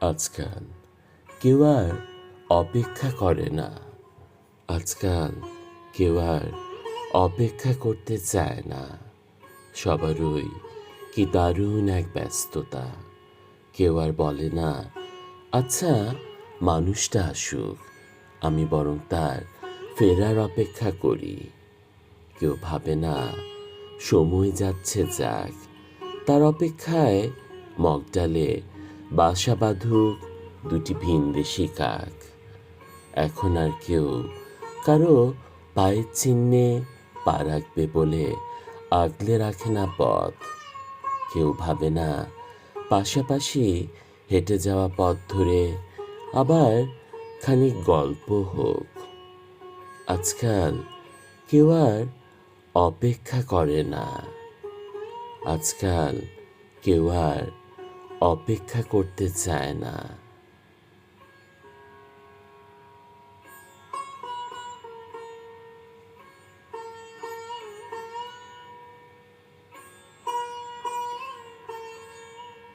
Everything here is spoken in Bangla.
আজকাল। কেউ আর অপেক্ষা করে না। আজকাল কেউ আর অপেক্ষা করতে চায় না। সবারই কি দারুণ এক ব্যস্ততা। কেউ আর বলে না আচ্ছা মানুষটা আসুক, আমি বরং তার ফেরার অপেক্ষা করি। কেউ ভাবে না, সময় যাচ্ছে যাক। তার অপেক্ষায় মগডালে বাসা বাঁধুক দুটি ভিনদেশি কাক। এখন আর কেউ কারও পায়ের চিহ্নে পা রাখবে বলে আগলে রাখে না পথ। কেউ ভাবে না, পাশাপাশি হেঁটে যাওয়া পথ ধরে আবার খানিক গল্প হোক। আজকাল কেউ আর অপেক্ষা করে না। আজকাল কেউ আর অপেক্ষা করতে চায় না।